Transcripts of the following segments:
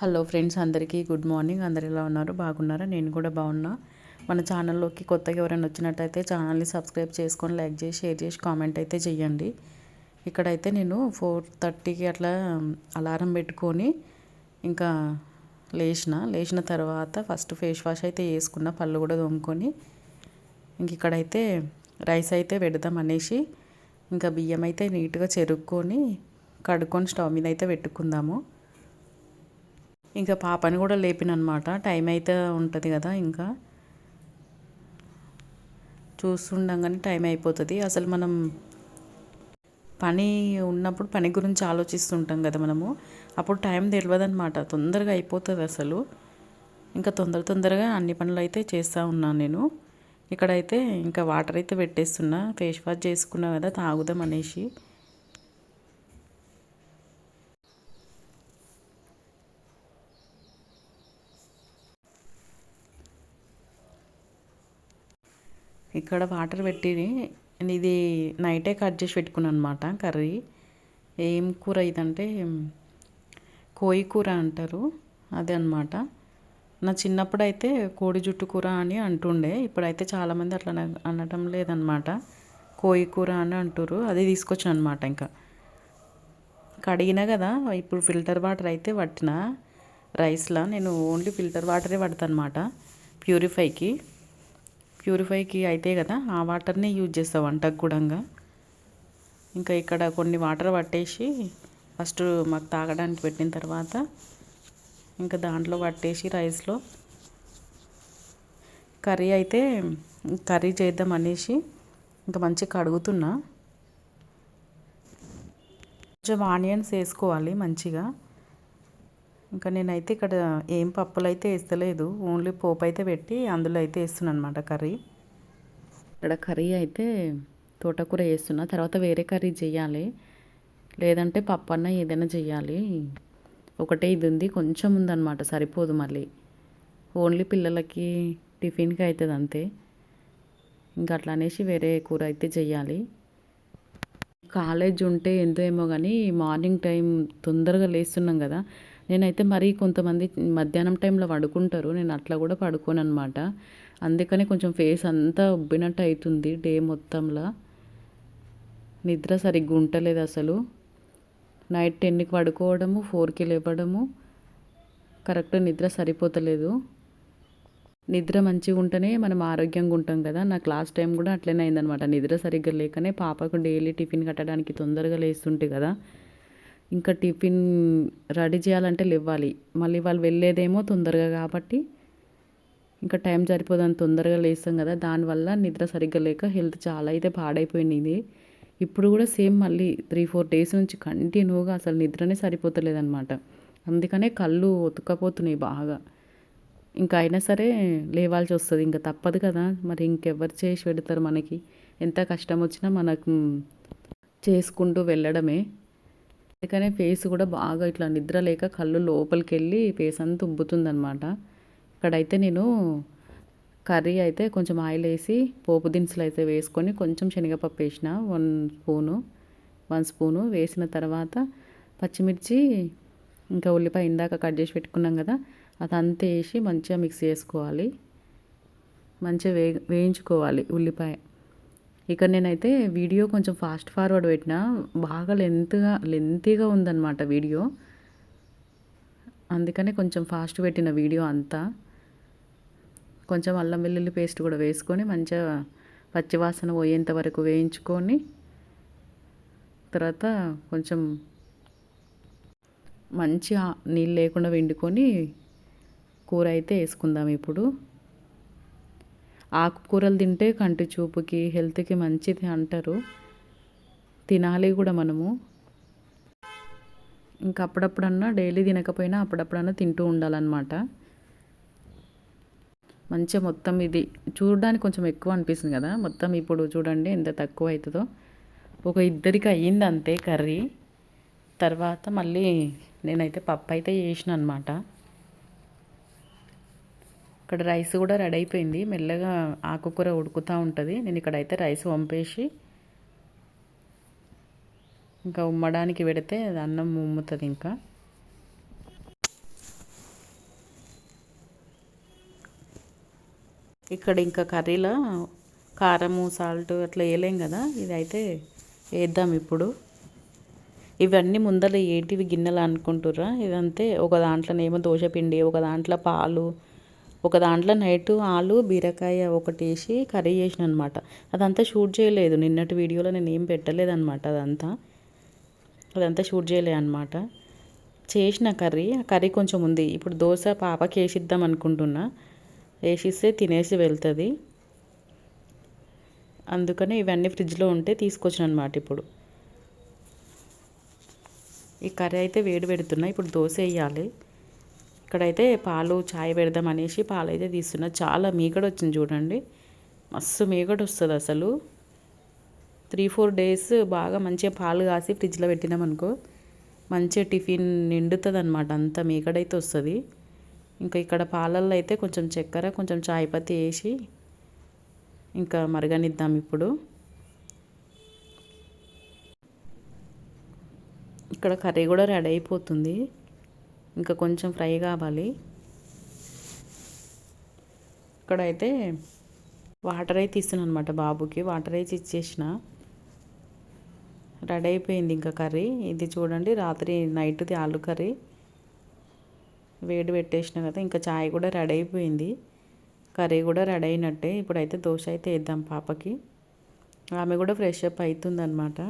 Hello friends అందరికీ good morning. అందరు ఎలా ఉన్నారు? బాగున్నారా? నేను కూడా బాగున్నా. మన ఛానల్లోకి కొత్తగా ఎవరైనా వచ్చినట్టయితే ఛానల్ని సబ్స్క్రైబ్ చేసుకొని లైక్ చేసి షేర్ చేసి కామెంట్ అయితే చేయండి ఇక్కడైతే నేను ఫోర్ థర్టీకి అట్లా అలారం పెట్టుకొని ఇంకా లేచిన. లేచిన తర్వాత ఫస్ట్ ఫేస్ వాష్ అయితే వేసుకున్న. పళ్ళు కూడా తోముకొని ఇంక ఇక్కడైతే రైస్ అయితే పెడదాం అనేసి ఇంకా బియ్యం అయితే నీట్గా చెరుక్కొని కడుక్కొని స్టవ్ మీద అయితే పెట్టుకుందాము. ఇంకా పాపని కూడా లేపినమాట టైం అయితే ఉంటుంది కదా ఇంకా. చూస్తుండగానే టైం అయిపోతుంది. అసలు మనం పని ఉన్నప్పుడు పని గురించి ఆలోచిస్తుంటాం కదా మనము. అప్పుడు టైం తెలియదు అనమాట తొందరగా అయిపోతుంది అసలు. ఇంకా తొందర తొందరగా అన్ని పనులు అయితే చేస్తూ ఉన్నాను నేను. ఇక్కడైతే ఇంకా వాటర్ అయితే పెట్టేస్తున్నా. ఫేస్ వాష్ చేసుకున్నా కదా తాగుదాం అనేసి. ఇక్కడ వాటర్ పెట్టి ఇది నైటే కట్ చేసి పెట్టుకున్నాను అనమాట కర్రీ. ఏం కూర ఇదంటే కోయి కూర అంటారు అదే అనమాట నా చిన్నప్పుడు అయితే కోడి జుట్టు కూర అని అంటుండే ఇప్పుడైతే చాలామంది అట్లా అనటం లేదనమాట కోయి కూర అని అంటారు అది తీసుకొచ్చాను అనమాట ఇంకా. కడిగినా కదా ఇప్పుడు ఫిల్టర్ వాటర్ అయితే పట్టిన రైస్లో నేను ఓన్లీ ఫిల్టర్ వాటరే పడతాను అనమాట ప్యూరిఫైకి. ప్యూరిఫైకి అయితే కదా ఆ వాటర్నే యూజ్ చేస్తా వంటకు కూడా ఇంకా ఇక్కడ కొన్ని వాటర్ పట్టేసి ఫస్ట్ మాకు తాగడానికి పెట్టిన తర్వాత ఇంకా దాంట్లో పట్టేసి రైస్లో కర్రీ అయితే కర్రీ చేద్దాం అనేసి ఇంకా మంచిగా కడుగుతున్నా. కొంచెం ఆనియన్స్ వేసుకోవాలి మంచిగా. ఇంకా నేనైతే ఇక్కడ ఏం పప్పులు అయితే వేస్తలేదు ఓన్లీ పోపు అయితే పెట్టి అందులో అయితే వేస్తున్నాను అనమాట కర్రీ. ఇక్కడ కర్రీ అయితే తోటకూర వేస్తున్నా తర్వాత వేరే కర్రీ చేయాలి. లేదంటే పప్పు అన్న ఏదైనా చేయాలి. ఒకటే ఇది ఉంది కొంచెం ఉందన్నమాట సరిపోదు మళ్ళీ. ఓన్లీ పిల్లలకి టిఫిన్కి అవుతుంది అంతే. ఇంకా అట్లా అనేసి వేరే కూర అయితే చేయాలి. కాలేజ్ ఉంటే ఎంతో ఏమో కానీ మార్నింగ్ టైం తొందరగా లేస్తున్నాం కదా నేనైతే మరీ కొంతమంది మధ్యాహ్నం టైంలో పడుకుంటారు. నేను అట్లా కూడా పడుకోను అనమాట అందుకనే కొంచెం ఫేస్ అంతా ఉబ్బినట్టు అవుతుంది డే మొత్తంలో. నిద్ర సరిగ్గా ఉండలేదు అసలు. నైట్ టెన్కి పడుకోవడము ఫోర్కి లేవడము కరెక్ట్ నిద్ర సరిపోతలేదు. నిద్ర మంచిగా ఉంటేనే మనం ఆరోగ్యంగా ఉంటాం కదా. నాకు లాస్ట్ టైం కూడా అట్లనే అయిందనమాట నిద్ర సరిగ్గా లేకనే పాపకు డైలీ టిఫిన్ కట్టడానికి తొందరగా లేస్తుంటే కదా. ఇంకా టిఫిన్ రెడీ చేయాలంటే లేవాలి. మళ్ళీ వాళ్ళు వెళ్ళేదేమో తొందరగా కాబట్టి ఇంకా టైం సరిపోదని తొందరగా లేస్తాం కదా. దానివల్ల నిద్ర సరిగ్గా లేక హెల్త్ చాలా అయితే పాడైపోయింది ఇప్పుడు కూడా సేమ్ మళ్ళీ త్రీ ఫోర్ డేస్ నుంచి కంటిన్యూగా అసలు నిద్రనే సరిపోతలేదన్నమాట. అందుకనే కళ్ళు ఒతుక్కపోతున్నాయి బాగా. ఇంకా అయినా సరే లేవాల్సి వస్తుంది. ఇంకా తప్పదు కదా. మరి ఇంకెవరు చేసి పెడతారు మనకి? ఎంత కష్టం వచ్చినా మనకు చేసుకుంటూ వెళ్ళడమే. అందుకనే ఫేస్ కూడా బాగా ఇట్లా నిద్ర లేక కళ్ళు లోపలికి వెళ్ళి ఫేస్ అంతా ఉబ్బుతుంది అనమాట ఇక్కడైతే నేను కర్రీ అయితే కొంచెం ఆయిల్ వేసి పోపు దినుసులు అయితే వేసుకొని కొంచెం శనగపప్పు వేసిన వన్ స్పూను వన్ స్పూను వేసిన తర్వాత పచ్చిమిర్చి ఇంకా ఉల్లిపాయ ఇందాక కట్ చేసి పెట్టుకున్నాం కదా అదంతా వేసి మంచిగా మిక్స్ చేసుకోవాలి. మంచిగా వే వేయించుకోవాలి ఉల్లిపాయ. ఇక్కడ నేనైతే వీడియో కొంచెం ఫాస్ట్ ఫార్వర్డ్ పెట్టిన బాగా లెంత్గా లెంతీగా ఉందన్నమాట వీడియో. అందుకనే కొంచెం ఫాస్ట్ పెట్టిన వీడియో అంతా. కొంచెం అల్లం వెల్లుల్లి పేస్ట్ కూడా వేసుకొని మంచిగా పచ్చివాసన పోయేంత వరకు వేయించుకొని తర్వాత కొంచెం మంచిగా నీళ్ళు లేకుండా వండుకొని కూర అయితే వేసుకుందాం ఇప్పుడు. ఆకుకూరలు తింటే కంటి చూపుకి హెల్త్కి మంచిది అంటారు. తినాలి కూడా మనము. ఇంకా అప్పుడప్పుడన్నా డైలీ తినకపోయినా అప్పుడప్పుడన్నా తింటూ ఉండాలన్నమాట. మంచిగా మొత్తం ఇది చూడడానికి కొంచెం ఎక్కువ అనిపిస్తుంది కదా? మొత్తం ఇప్పుడు చూడండి ఎంత తక్కువ అవుతుందో ఒక ఇద్దరికి అయ్యింది అంతే కర్రీ. తర్వాత మళ్ళీ నేనైతే పప్పు అయితే చేసిన అనమాట ఇక్కడ రైస్ కూడా రెడీ అయిపోయింది. మెల్లగా ఆకుకూర ఉడుకుతూ ఉంటుంది. నేను ఇక్కడైతే రైస్ వంపేసి ఇంకా ఉమ్మడానికి పెడితే అది అన్నం ఉమ్ముతుంది ఇంకా. ఇక్కడ ఇంకా కర్రీలో కారము సాల్ట్ అట్లా వేయలేం కదా. ఇదైతే వేద్దాం ఇప్పుడు. ఇవన్నీ ముందర ఏంటివి గిన్నెలు అనుకుంటుర్రా? ఇదంతే ఒక దాంట్లోనేమో దోశ పిండి ఒక దాంట్లో పాలు ఒక దాంట్లో నైట్ ఆలు బీరకాయ ఒకటి వేసి కర్రీ చేసిన అనమాట అదంతా షూట్ చేయలేదు. నిన్నటి వీడియోలో నేను ఏం పెట్టలేదు అనమాట అదంతా. అదంతా షూట్ చేయలే అనమాట. చేసిన కర్రీ ఆ కర్రీ కొంచెం ఉంది. ఇప్పుడు దోశ పాపకి వేసిద్దాం అనుకుంటున్నా. వేసిస్తే తినేసి వెళ్తుంది. అందుకనే ఇవన్నీ ఫ్రిడ్జ్లో ఉంటే తీసుకొచ్చిన అనమాట ఇప్పుడు. ఈ కర్రీ అయితే వేడి పెడుతున్నా. ఇప్పుడు దోశ వేయాలి. ఇక్కడైతే పాలు చాయ్ పెడదాం అనేసి పాలు అయితే తీస్తున్నా. చాలా మీగడ వచ్చింది చూడండి. మస్తు మీగడ వస్తుంది అసలు. త్రీ ఫోర్ డేస్ బాగా మంచిగా పాలు కాసి ఫ్రిడ్జ్లో పెట్టినాం అనుకో మంచిగా టిఫిన్ నిండుతుంది అనమాట అంత మీగడైతే వస్తుంది. ఇంకా ఇక్కడ పాలల్లో అయితే కొంచెం చక్కెర కొంచెం చాయ్ పత్తి వేసి ఇంకా మరగనిద్దాం ఇప్పుడు. ఇక్కడ కర్రీ కూడా రెడీ అయిపోతుంది. ఇంకా కొంచెం ఫ్రై కావాలి. ఇక్కడైతే వాటర్ అయితే ఇస్తున్నాను అనమాట బాబుకి. వాటర్ అయితే ఇచ్చేసిన. రెడీ అయిపోయింది ఇంకా కర్రీ. ఇది చూడండి రాత్రి నైట్ది ఆలు కర్రీ. వేడి పెట్టేసిన కదా ఇంకా చాయ్ కూడా రెడీ అయిపోయింది. కర్రీ కూడా రెడీ అయినట్టే. ఇప్పుడైతే దోశ అయితే వేద్దాం పాపకి. ఆమె కూడా ఫ్రెష్ అప్ అవుతుంది అనమాట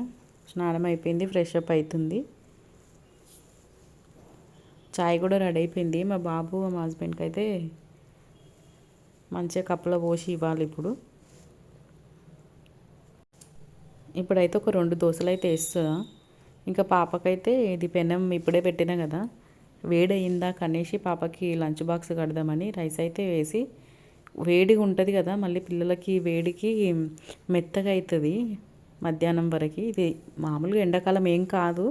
స్నానం అయిపోయింది ఫ్రెష్ అప్ అవుతుంది. చాయ్ కూడా రెడీ అయిపోయింది. మా బాబు మా హస్బెండ్కి అయితే మంచిగా కప్పులో పోసి ఇవ్వాలి ఇప్పుడు. ఇప్పుడైతే ఒక రెండు దోశలు అయితే వేస్తుందా ఇంకా పాపకైతే ఇది పెనం ఇప్పుడే పెట్టినా కదా. వేడయిందా కనేసి పాపకి లంచ్ బాక్స్ కడదామని రైస్ అయితే వేసి వేడిగా ఉంటుంది కదా మళ్ళీ పిల్లలకి వేడికి మెత్తగా అవుతుంది మధ్యాహ్నం వరకు. ఇది మామూలుగా ఎండాకాలం ఏం కాదు.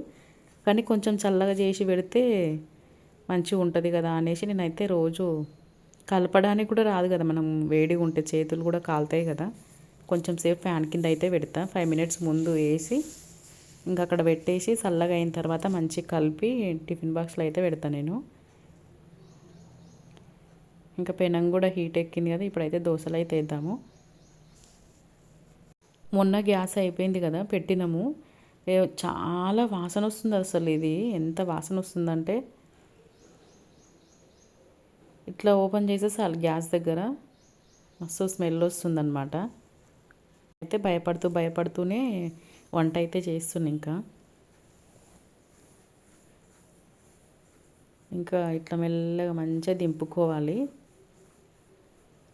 కానీ కొంచెం చల్లగా చేసి పెడితే మంచిగా ఉంటుంది కదా అనేసి నేనైతే రోజు కలపడానికి కూడా రాదు కదా. మనం వేడిగా ఉంటే చేతులు కూడా కాలుతాయి కదా. కొంచెం సేపు ఫ్యాన్ కింద అయితే పెడతా. ఫైవ్ మినిట్స్ ముందు వేసి ఇంకా అక్కడ పెట్టేసి చల్లగా అయిన తర్వాత మంచిగా కలిపి టిఫిన్ బాక్స్లో అయితే పెడతా నేను. ఇంకా పెనం కూడా హీట్ ఎక్కింది కదా. ఇప్పుడైతే దోశలు అయితే వేద్దాము. మొన్న గ్యాస్ అయిపోయింది కదా పెట్టినాము. చాలా వాసన వస్తుంది అసలు ఇది. ఎంత వాసన వస్తుందంటే ఇట్లా ఓపెన్ చేసేసాలి గ్యాస్ దగ్గర మస్తు స్మెల్ వస్తుందన్నమాట. అయితే భయపడుతూ భయపడుతూనే వంట అయితే చేస్తున్నా ఇంకా. ఇంకా ఇట్లా మెల్లగా మంచిగా దింపుకోవాలి.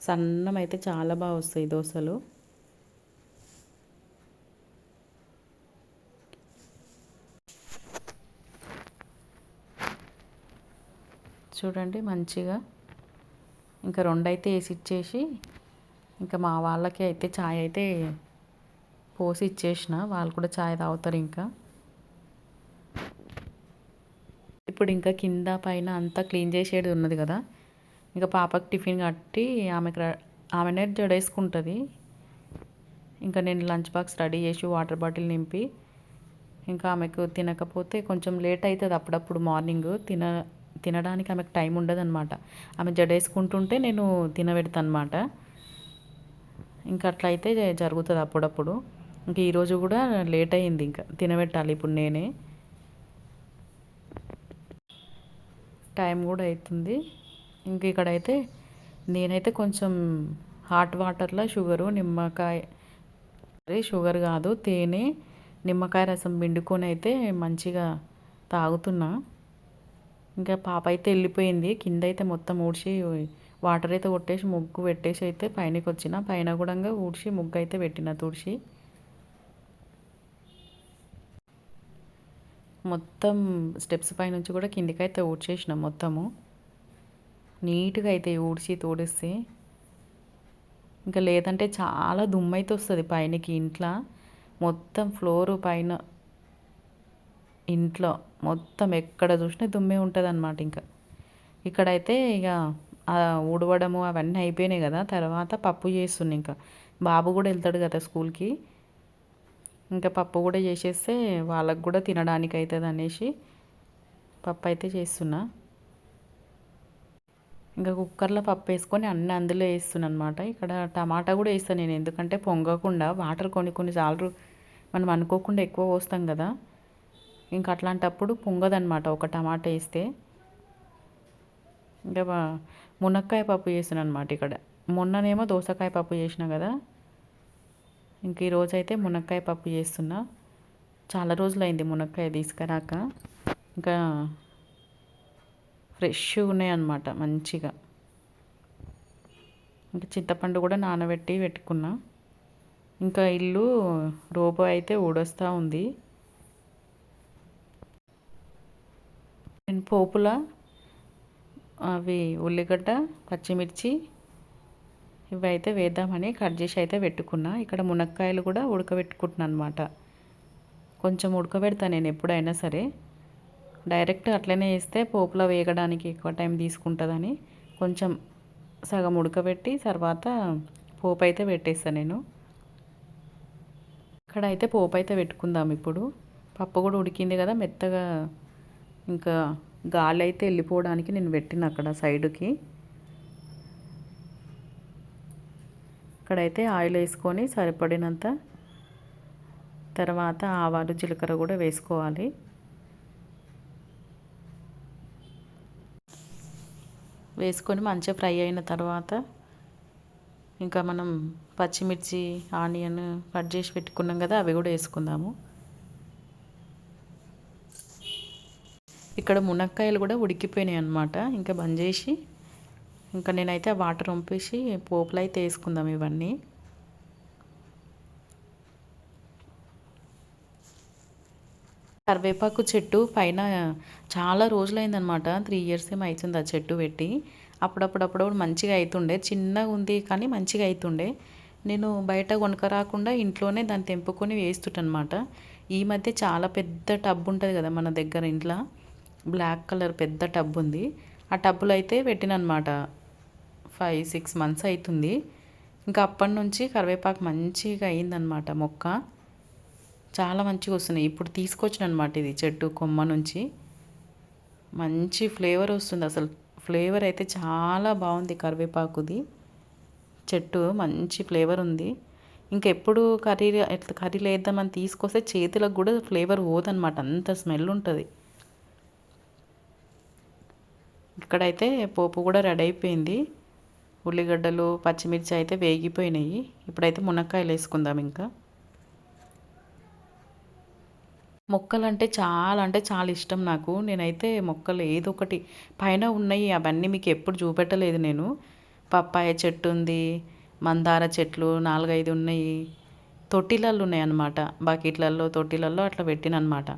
సన్నం అయితే చాలా బాగా వస్తాయి దోశలు. చూడండి మంచిగా ఇంకా రెండు అయితే వేసి ఇచ్చేసి ఇంకా మా వాళ్ళకి అయితే ఛాయ్ అయితే పోసి ఇచ్చేసిన. వాళ్ళు కూడా ఛాయ్ తాగుతారు ఇంకా. ఇప్పుడు ఇంకా కింద పైన అంతా క్లీన్ చేసేది ఉన్నది కదా. ఇంకా పాపకి టిఫిన్ కట్టి ఆమెకు ఆమెనే జడేసుకుంటుంది. ఇంకా నేను లంచ్ బాక్స్ రెడీ చేసి వాటర్ బాటిల్ నింపి ఇంకా ఆమెకు తినకపోతే కొంచెం లేట్ అవుతుంది అప్పుడప్పుడు మార్నింగ్. తిన తినడానికి ఆమెకు టైం ఉండదు అనమాట ఆమె జడేసుకుంటుంటే నేను తినబెడతాను అనమాట ఇంకా అట్లయితే జరుగుతుంది అప్పుడప్పుడు. ఇంకా ఈరోజు కూడా లేట్ అయింది ఇంకా తినబెట్టాలి ఇప్పుడు నేనే. టైం కూడా అవుతుంది ఇంక ఇక్కడైతే నేనైతే కొంచెం హాట్ వాటర్లో షుగరు నిమ్మకాయ అదే షుగర్ కాదు తేనె నిమ్మకాయ రసం పిండుకొని అయితే మంచిగా తాగుతున్నా. ఇంకా పాప అయితే వెళ్ళిపోయింది. కింద అయితే మొత్తం ఊడ్చి వాటర్ అయితే కొట్టేసి ముగ్గు పెట్టేసి అయితే పైనకి వచ్చిన. పైన కూడా ఊడ్చి ముగ్గు అయితే పెట్టిన తుడిచి. మొత్తం స్టెప్స్ పైనుంచి కూడా కిందికి అయితే ఊడ్చేసిన మొత్తము. నీట్గా అయితే ఊడ్చి తోడిస్తే ఇంకా లేదంటే చాలా దుమ్ము అయితే వస్తుంది పైనకి ఇంట్లో. మొత్తం ఫ్లోరు పైన ఇంట్లో. మొత్తం ఎక్కడ చూసినా దుమ్మే ఉంటుంది అనమాట ఇంకా. ఇక్కడైతే ఇక ఊడవడము అవన్నీ అయిపోయినాయి కదా తర్వాత పప్పు చేస్తుంది ఇంకా. బాబు కూడా వెళ్తాడు కదా స్కూల్కి. ఇంకా పప్పు కూడా చేసేస్తే వాళ్ళకు కూడా తినడానికి అవుతుంది అనేసి పప్పు అయితే చేస్తున్నా. ఇంకా కుక్కర్లో పప్పు వేసుకొని అన్నీ అందులో వేస్తున్నాను అనమాట ఇక్కడ టమాటా కూడా వేస్తాను నేను ఎందుకంటే పొంగకుండా వాటర్ కొన్ని కొన్ని సార్లు మనం అనుకోకుండా ఎక్కువ పోస్తాం కదా. ఇంకా అట్లాంటప్పుడు పొంగదనమాట ఒక టమాటా వేస్తే ఇంకా మునక్కాయ పప్పు చేసిన అనమాట ఇక్కడ. మొన్ననేమో దోసకాయ పప్పు చేసిన కదా. ఇంక ఈరోజు అయితే మునక్కాయ పప్పు చేస్తున్నా. చాలా రోజులైంది మునక్కాయ తీసుకురాక. ఇంకా ఫ్రెష్గా ఉన్నాయి అన్నమాట మంచిగా. ఇంకా చింతపండు కూడా నానబెట్టి పెట్టుకున్నా. ఇంకా ఇల్లు రోబో అయితే ఊడొస్తూ ఉంది. పోపుల అవి ఉల్లిగడ్డ పచ్చిమిర్చి ఇవి అయితే వేద్దామని కట్ చేసి అయితే పెట్టుకున్నా. ఇక్కడ మునక్కాయలు కూడా ఉడకబెట్టుకుంటున్నాను అనమాట కొంచెం ఉడకబెడతాను నేను ఎప్పుడైనా సరే. డైరెక్ట్ అట్లనే వేస్తే పోపులో వేగడానికి ఎక్కువ టైం తీసుకుంటుందని కొంచెం సగం ఉడకబెట్టి తర్వాత పోపు అయితే పెట్టేస్తాను నేను. ఇక్కడ అయితే పోపు అయితే పెట్టుకుందాం ఇప్పుడు. పప్పు కూడా ఉడికింది కదా మెత్తగా. ఇంకా గాలి అయితే వెళ్ళిపోవడానికి నేను పెట్టిన అక్కడ సైడ్కి. ఇక్కడైతే ఆయిల్ వేసుకొని సరిపడినంత తర్వాత ఆవాలు జీలకర్ర కూడా వేసుకోవాలి. వేసుకొని మంచిగా ఫ్రై అయిన తర్వాత ఇంకా మనం పచ్చిమిర్చి ఆనియన్ కట్ చేసి పెట్టుకున్నాం కదా అవి కూడా వేసుకుందాము. ఇక్కడ మునక్కాయలు కూడా ఉడికిపోయినాయి అనమాట ఇంకా బంద్ చేసి ఇంకా నేనైతే ఆ వాటర్ వంపేసి పోపులు అయితే వేసుకుందాం ఇవన్నీ. కరివేపాకు చెట్టు పైన చాలా రోజులైందనమాట త్రీ ఇయర్స్ ఏమో అవుతుంది ఆ చెట్టు పెట్టి. అప్పుడప్పుడప్పుడు మంచిగా అవుతుండే చిన్నగా ఉంది కానీ మంచిగా అవుతుండే నేను బయట కొనుక రాకుండా ఇంట్లోనే దాన్ని తెంపుకొని వేస్తుంటనమాట ఈ మధ్య చాలా పెద్ద టబ్ ఉంటుంది కదా మన దగ్గర ఇంట్లో. బ్లాక్ కలర్ పెద్ద టబ్ ఉంది. ఆ టబ్బులో అయితే పెట్టినమాట ఫైవ్ సిక్స్ మంత్స్ అవుతుంది ఇంకా అప్పటి నుంచి కరివేపాకు మంచిగా అయిందనమాట మొక్క. చాలా మంచిగా వస్తున్నాయి. ఇప్పుడు తీసుకొచ్చిన అనమాట ఇది చెట్టు కొమ్మ నుంచి. మంచి ఫ్లేవర్ వస్తుంది అసలు. ఫ్లేవర్ అయితే చాలా బాగుంది కరివేపాకుది. చెట్టు మంచి ఫ్లేవర్ ఉంది. ఇంకెప్పుడు కర్రీ కర్రీలు వేద్దామని తీసుకొస్తే చేతులకు కూడా ఫ్లేవర్ పోదనమాట. అంత స్మెల్ ఉంటుంది. ఇక్కడైతే పోపు కూడా రెడీ అయిపోయింది. ఉల్లిగడ్డలు పచ్చిమిర్చి అయితే వేగిపోయినాయి. ఇప్పుడైతే మునక్కాయలు వేసుకుందాం ఇంకా. మొక్కలు అంటే చాలా అంటే చాలా ఇష్టం నాకు. నేనైతే మొక్కలు ఏదో ఒకటి పైన ఉన్నాయి. అవన్నీ మీకు ఎప్పుడు చూపెట్టలేదు నేను. పప్పాయ చెట్టు ఉంది మందార చెట్లు నాలుగైదు ఉన్నాయి. తొట్టిలల్లో ఉన్నాయి అన్నమాట బకెట్లలో తొట్టిలల్లో అట్లా పెట్టినమాట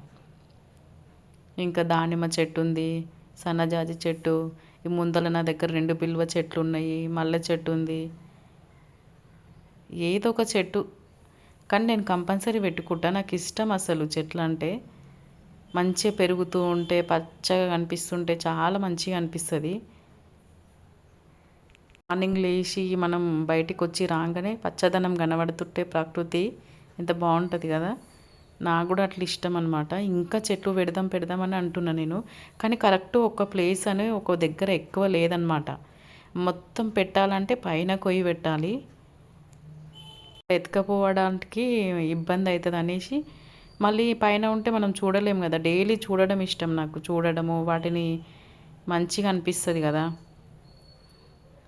ఇంకా దానిమ్మ చెట్టు ఉంది. సన్నజాజి చెట్టు ఈ ముందల నా దగ్గర రెండు బిల్వ చెట్లు ఉన్నాయి మల్లె చెట్టు ఉంది ఏదో ఒక చెట్టు. కానీ నేను కంపల్సరీ పెట్టుకుంటా. నాకు ఇష్టం అసలు చెట్లు అంటే మంచిగా పెరుగుతూ ఉంటే పచ్చగా కనిపిస్తుంటే చాలా మంచిగా అనిపిస్తుంది. మార్నింగ్ లేచి మనం బయటికి వచ్చి రాగానే పచ్చదనం కనబడుతుంటే ప్రకృతి ఎంత బాగుంటుంది కదా. నాకు కూడా అట్లా ఇష్టం అనమాట ఇంకా చెట్లు పెడదాం పెడదామని అంటున్నా నేను. కానీ కరెక్ట్ ఒక ప్లేస్ అని ఒక దగ్గర ఎక్కువ లేదనమాట మొత్తం పెట్టాలంటే పైన కొయ్యి పెట్టాలి. ఎత్తుకపోవడానికి ఇబ్బంది అవుతుంది అనేసి. మళ్ళీ పైన ఉంటే మనం చూడలేము కదా. డైలీ చూడడం ఇష్టం నాకు. చూడడము వాటిని మంచిగా అనిపిస్తుంది కదా.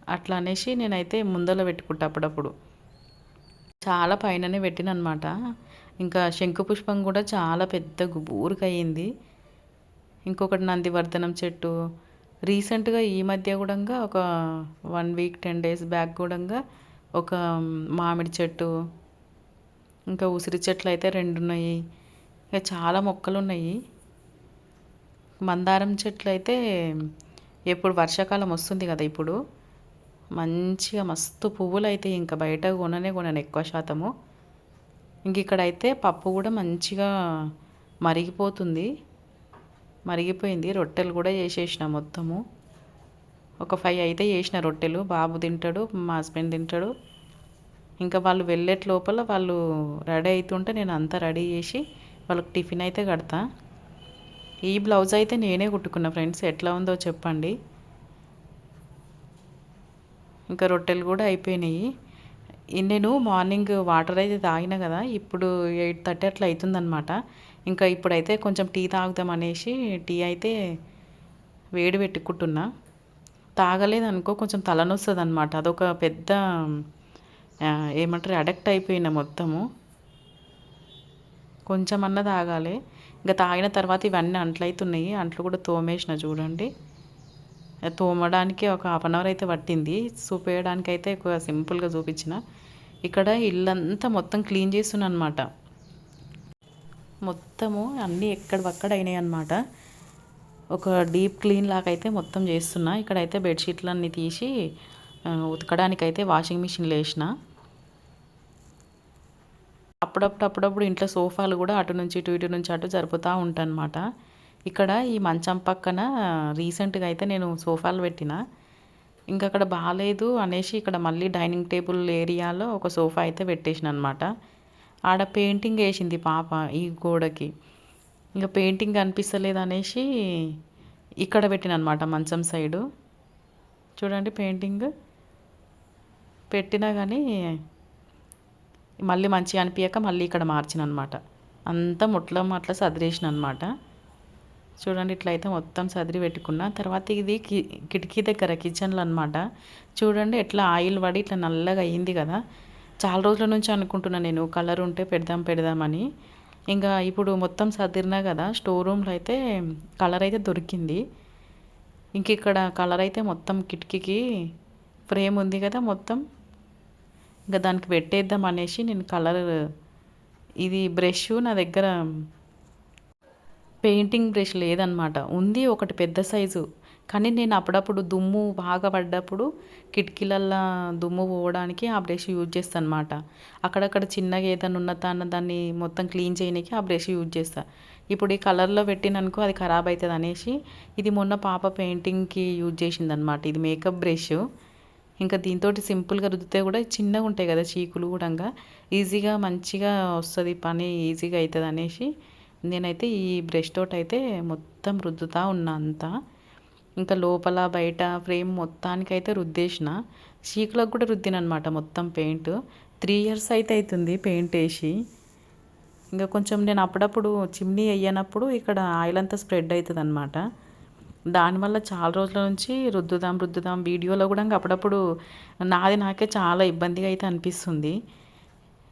అట్లా అనేసి నేనైతే ముందర పెట్టుకుంటా అప్పుడప్పుడు. చాలా పైననే పెట్టిన అనమాట ఇంకా శంకుపుష్పం కూడా చాలా పెద్ద గుబూరుకయ్యింది ఇంకొకటి నందివర్ధనం చెట్టు. రీసెంట్గా ఈ మధ్య కూడా ఒక one week ten days back కూడా ఒక మామిడి చెట్టు ఇంకా ఉసిరి చెట్లు అయితే రెండు ఉన్నాయి ఇంకా చాలా మొక్కలు ఉన్నాయి మందారం చెట్లు అయితే ఎప్పుడు వర్షాకాలం వస్తుంది కదా ఇప్పుడు. మంచిగా మస్తు పువ్వులు అయితే ఇంకా బయట కొననే కొనను ఎక్కువ శాతము. ఇంక ఇక్కడైతే పప్పు కూడా మంచిగా మరిగిపోతుంది. మరిగిపోయింది. రొట్టెలు కూడా చేసేసిన మొత్తము. ఒక ఫైవ్ అయితే చేసిన రొట్టెలు. బాబు తింటాడు మా హస్బెండ్ తింటాడు. ఇంకా వాళ్ళు వెళ్ళేట్ లోపల వాళ్ళు రెడీ అవుతుంటే నేను అంతా రెడీ చేసి వాళ్ళకి టిఫిన్ అయితే కడతా. ఈ బ్లౌజ్ అయితే నేనే కుట్టుకున్నా ఫ్రెండ్స్. ఎట్లా ఉందో చెప్పండి. ఇంకా రొట్టెలు కూడా అయిపోయినాయి. నేను మార్నింగ్ వాటర్ అయితే తాగిన కదా ఇప్పుడు ఎయిట్ థర్టీ అట్లా అవుతుందనమాట ఇంకా ఇప్పుడైతే కొంచెం టీ తాగుదాం అనేసి టీ అయితే వేడి పెట్టుకుంటున్నా. తాగలేదు అనుకో కొంచెం తలనొస్తుంది అనమాట అదొక పెద్ద ఏమంటారు అడక్ట్ అయిపోయిన మొత్తము. కొంచెం అన్న తాగాలి. ఇంకా తాగిన తర్వాత ఇవన్నీ అంట్లు అవుతున్నాయి అంట్లు కూడా తోమేసిన చూడండి. తోమడానికి ఒక హాఫ్ అన్ అవర్ అయితే పట్టింది. చూపేయడానికి అయితే ఎక్కువ సింపుల్గా చూపించిన. ఇక్కడ ఇల్లంతా మొత్తం క్లీన్ చేస్తున్నాను అనమాట మొత్తము అన్నీ ఎక్కడవక్కడ అయినాయి అనమాట ఒక డీప్ క్లీన్ లాగా అయితే మొత్తం చేస్తున్నా. ఇక్కడైతే బెడ్షీట్లన్నీ తీసి ఉతకడానికైతే వాషింగ్ మిషన్లో వేసిన అప్పుడప్పుడు అప్పుడప్పుడు ఇంట్లో సోఫాలు కూడా అటు నుంచి ఇటు ఇటు నుంచి అటు జరుపుతూ ఉంటానమాట ఇక్కడ ఈ మంచం పక్కన రీసెంట్గా అయితే నేను సోఫాలు పెట్టిన. ఇంకా అక్కడ బాగాలేదు అనేసి ఇక్కడ మళ్ళీ డైనింగ్ టేబుల్ ఏరియాలో ఒక సోఫా అయితే పెట్టేసిన అనమాట ఆడ పెయింటింగ్ వేసింది పాప ఈ గోడకి. ఇంకా పెయింటింగ్ కనిపిస్తలేదు అనేసి ఇక్కడ పెట్టిన అనమాట మంచం సైడు. చూడండి పెయింటింగ్. పెట్టినా కానీ మళ్ళీ మంచిగా అనిపించక మళ్ళీ ఇక్కడ మార్చిన అనమాట అంతా ముట్లం అట్లా సదిరేసిన అనమాట చూడండి ఇట్లయితే మొత్తం సదిరి పెట్టుకున్న. తర్వాత ఇది కి కిటికీ దగ్గర కిచెన్లో అనమాట చూడండి ఎట్లా ఆయిల్ పడి ఇట్లా నల్లగా అయ్యింది కదా. చాలా రోజుల నుంచి అనుకుంటున్నాను నేను కలర్ ఉంటే పెడదాం పెడదామని ఇంకా ఇప్పుడు మొత్తం సదిరినా కదా స్టోర్ రూమ్లో అయితే కలర్ అయితే దొరికింది. ఇంక ఇక్కడ కలర్ అయితే మొత్తం కిటికీకి ఫ్రేమ్ ఉంది కదా మొత్తం. ఇంకా దానికి పెట్టేద్దాం అనేసి నేను కలర్ ఇది బ్రష్ నా దగ్గర పెయింటింగ్ బ్రష్ లేదనమాట. ఉంది ఒకటి పెద్ద సైజు. కానీ నేను అప్పుడప్పుడు దుమ్ము బాగా పడ్డప్పుడు కిటికీలల్లో దుమ్ము పోవడానికి ఆ బ్రష్ యూజ్ చేస్తాను అనమాట అక్కడక్కడ చిన్నగా ఏదైనా ఉన్నదా అన్న దాన్ని మొత్తం క్లీన్ చేయడానికి ఆ బ్రష్ యూజ్ చేస్తా. ఇప్పుడు ఈ కలర్లో పెట్టిననుకో అది ఖరాబ్ అవుతుంది అనేసి ఇది మొన్న పాప పెయింటింగ్కి యూజ్ చేసింది అనమాట ఇది మేకప్ బ్రష్. ఇంకా దీంతో సింపుల్గా రుద్దితే కూడా చిన్నగా ఉంటాయి కదా చీకులు కూడా ఈజీగా మంచిగా వస్తుంది పని ఈజీగా అవుతుంది అనేసి నేనైతే ఈ బ్రష్ తోటి అయితే మొత్తం రుద్దుతా ఉన్నా అంతా. ఇంకా లోపల బయట ఫ్రేమ్ మొత్తానికైతే రుద్దేసిన. చీకులకు కూడా రుద్దిన అనమాట మొత్తం పెయింట్. త్రీ ఇయర్స్ అయితే అవుతుంది పెయింట్ వేసి. ఇంకా కొంచెం నేను అప్పుడప్పుడు చిమ్నీ వేయనప్పుడు ఇక్కడ ఆయిల్ అంతా స్ప్రెడ్ అవుతుంది అనమాట దానివల్ల చాలా రోజుల నుంచి రుద్దుదాం రుద్దుదాం వీడియోలో కూడా ఇంకా అప్పుడప్పుడు నాది నాకే చాలా ఇబ్బందిగా అయితే అనిపిస్తుంది.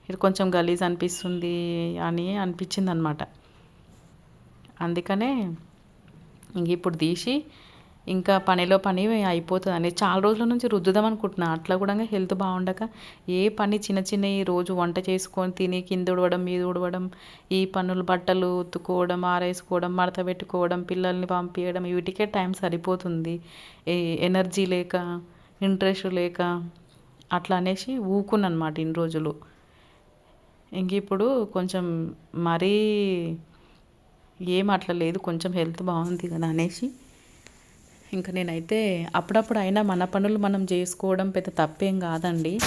ఇది కొంచెం గలీజ్ అనిపిస్తుంది అని అనిపించింది అనమాట అందుకనే ఇంక ఇప్పుడు తీసి ఇంకా పనిలో పని అయిపోతుంది. అని చాలా రోజుల నుంచి రుద్దుదాం అనుకుంటున్నా. అట్లా కూడా హెల్త్ బాగుండక ఏ పని చిన్న చిన్న ఈ రోజు వంట చేసుకొని తిని కింద ఉడవడం మీద ఉడవడం ఈ పనులు బట్టలు ఉత్తుకోవడం ఆరేసుకోవడం మడత పెట్టుకోవడం పిల్లల్ని పంపించడం వీటికే టైం సరిపోతుంది. ఏ ఎనర్జీ లేక ఇంట్రెస్ట్ లేక అట్లా అనేసి ఊకున్నాను అనమాట ఇన్ని రోజులు. ఇంక ఇప్పుడు కొంచెం మరీ ఏం అట్లా లేదు కొంచెం హెల్త్ బాగుంది కదా అనేసి. ఇంకా నేనైతే అప్పుడప్పుడు అయినా మన పనులు మనం చేసుకోవడం పెద్ద తప్పేం కాదండి.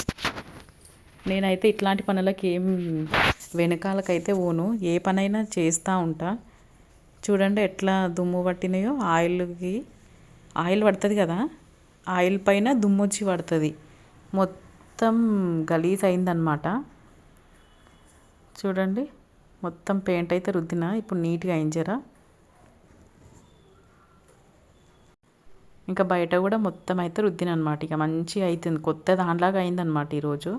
నేనైతే ఇట్లాంటి పనులకి ఏం వెనకాలకైతే పోను. ఏ పనైనా చేస్తూ ఉంటా. చూడండి ఎట్లా దుమ్ము పట్టినాయో ఆయిల్కి ఆయిల్ పడుతుంది కదా ఆయిల్ పైన దుమ్ము వచ్చి పడుతుంది. మొత్తం గలీజ్ అయిందనమాట చూడండి. మొత్తం పెయింట్ అయితే రుద్దిన ఇప్పుడు నీట్గా అయించరా ఇంకా బయట కూడా మొత్తం అయితే రుద్దిన అనమాట ఇక మంచిగా అవుతుంది కొత్త దానిలాగా అయిందనమాట ఈరోజు.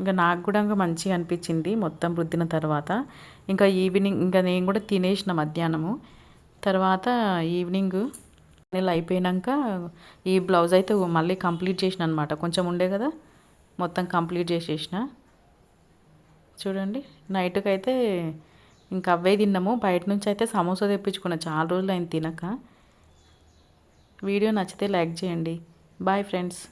ఇంకా నాకు కూడా ఇంకా మంచిగా అనిపించింది మొత్తం రుద్దిన తర్వాత. ఇంకా ఈవినింగ్ ఇంకా నేను కూడా తినేసిన మధ్యాహ్నము. తర్వాత ఈవినింగ్ నెల అయిపోయినాక ఈ బ్లౌజ్ అయితే మళ్ళీ కంప్లీట్ చేసిన అనమాట కొంచెం ఉండే కదా. మొత్తం కంప్లీట్ చేసేసిన. చూడండి నైట్కి అయితే ఇంకా అవే తిన్నాము. బయట నుంచి అయితే సమోసా తెప్పించుకున్నా. చాలా రోజులు అయింది తినక. వీడియో నచ్చితే లైక్ చేయండి. Bye friends.